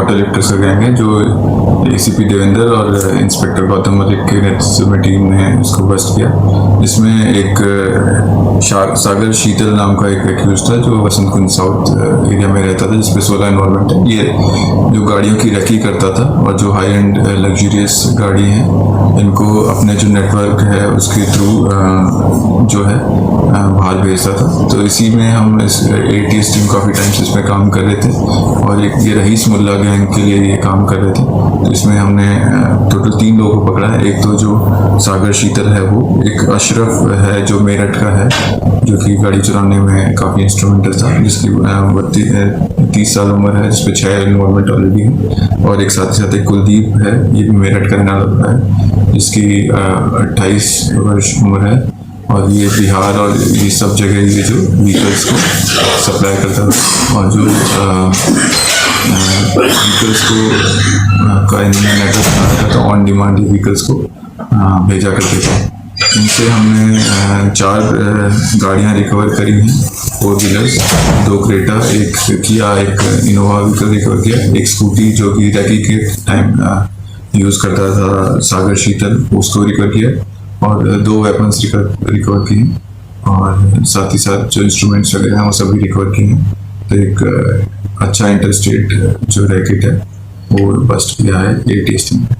Water lifters लगाएँगे जो ACP Devendra और इंस्पेक्टर गौतम मलिक के नेतृत्व में टीम ने उसको बस्ट किया, जिसमें एक सागर शीतल नाम का एक एक्यूज था जो वसंत कुंज साउथ एरिया में रहता था, जिसपे सोलह इन्वॉल्वमेंट है। ये जो गाड़ियों की रखी करता था और जो हाई एंड लग्जरियस गाड़ी हैं, इनको अपने जो नेटवर्क है, उसके थ्रू जो है बाहर भेजता था। तो इसी में हम इस ए टी एस टीम काफ़ी टाइम से इसमें काम कर रहे थे और एक ये रईस मुल्ला गैंग के लिए ये काम कर रहे थे। तो इसमें हमने टोटल तीन लोगों को पकड़ा है। एक तो जो सागर शीतल है वो, एक अशरफ है जो मेरठ का है जो कि गाड़ी चलाने में काफ़ी इंस्ट्रूमेंटल था, जिसकी तीस साल उम्र है, जिसपे छः इन्वॉल्वमेंट ऑलरेडी है और एक साथ ही साथ एक कुलदीप है, ये भी मेरठ का रहने वाला है, जिसकी अट्ठाईस वर्ष उम्र है और ये बिहार और ये सब जगह ये जो व्हीकल्स को सप्लाई करता था और जो व्हीकल्स को का इन्होंने नेटवर्क था ऑन डिमांड व्हीकल्स को भेजा करते थे। इनसे हमने चार गाड़ियाँ रिकवर करी हैं। फोर व्हीलर्स दो क्रेटा एक किया एक इनोवा व्हीकल रिकवर किया। एक स्कूटी जो कि रैकी के टाइम यूज़ करता था सागर शीतल उसको रिकवर किया। और दो वेपन्स रिकवर रिकवर किए। और साथ ही साथ जो इंस्ट्रूमेंट्स वगैरह हैं, वो सब भी रिकवर किए हैं। तो एक अच्छा इंटर स्टेट जो रैकेट है, वो बस्ट किया है। ए टेस्टिंग में